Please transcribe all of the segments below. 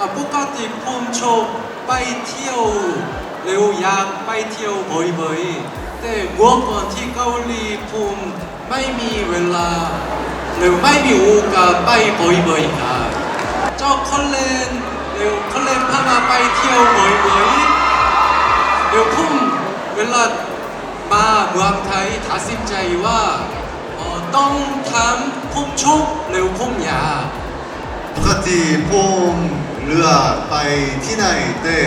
อะปกติผมชอบไปเที่ยวเร็วอยากไปเที่ยวบ่อยๆแต่เมื่อก่อนที่เกาหลีผมไม่มีเวลา หรือไม่มีโอกาสไปบ่อยๆครับเจ้าคอนเลนเร็วคอนเลนพามาไปเที่ยวบ่อยๆเดี๋ยวผมเวลามาเมืองไทยตัดสินใจว่าต้องทำผมชอบเร็วผมยาปกติผม เลือไปที่ไหนแต่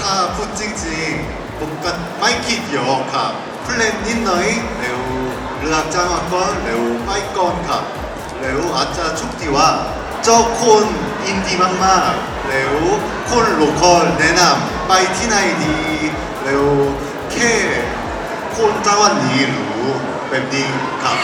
ถ้าพูดจริงๆผมก็ไม่คิดเยอะครับเพลนนิดหน่อยเร็วเลือกจังหวัดก่อนเร็วไปก่อนครับเร็วอาจจะชุกดีว่าเจ้าคนอินดีมากๆเร็วคนโลคอลแนะนำไปที่ไหนดีเร็วแค่คนจังหวัดนี้รู้แบบนี้ครับ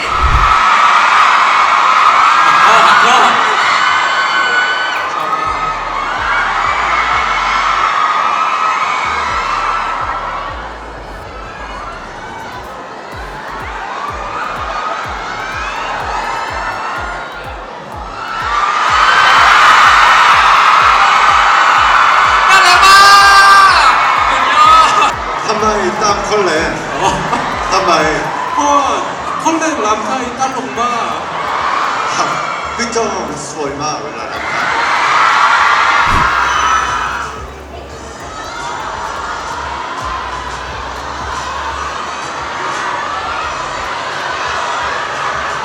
ตามคนแลนทำไมเพราะว่าคนเล่นรำไทยตลกมากครับพี่โจ้สวยมากเวลาทำงาน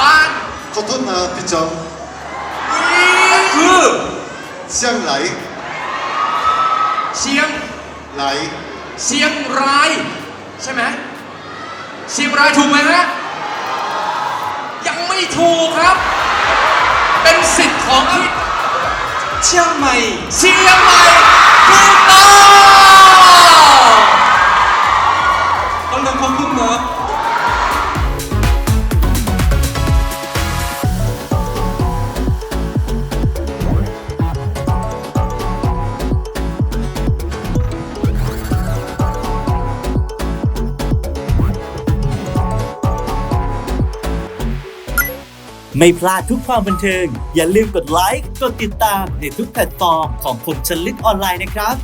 บ้านขอโทษนะพี่โจ้คือเชียงไหลเชียงไหลเชียงราย ใช่ไหมเชียงรายถูกไหมฮะ ยังไม่ถูกครับ เป็นสิทธิ์ของที่เชียงใหม่ เชียงใหม่ ไม่พลาดทุกความบันเทิง อย่าลืมกดไลค์ กดติดตามในทุกแพลตฟอร์มของคมชนลึกออนไลน์นะครับ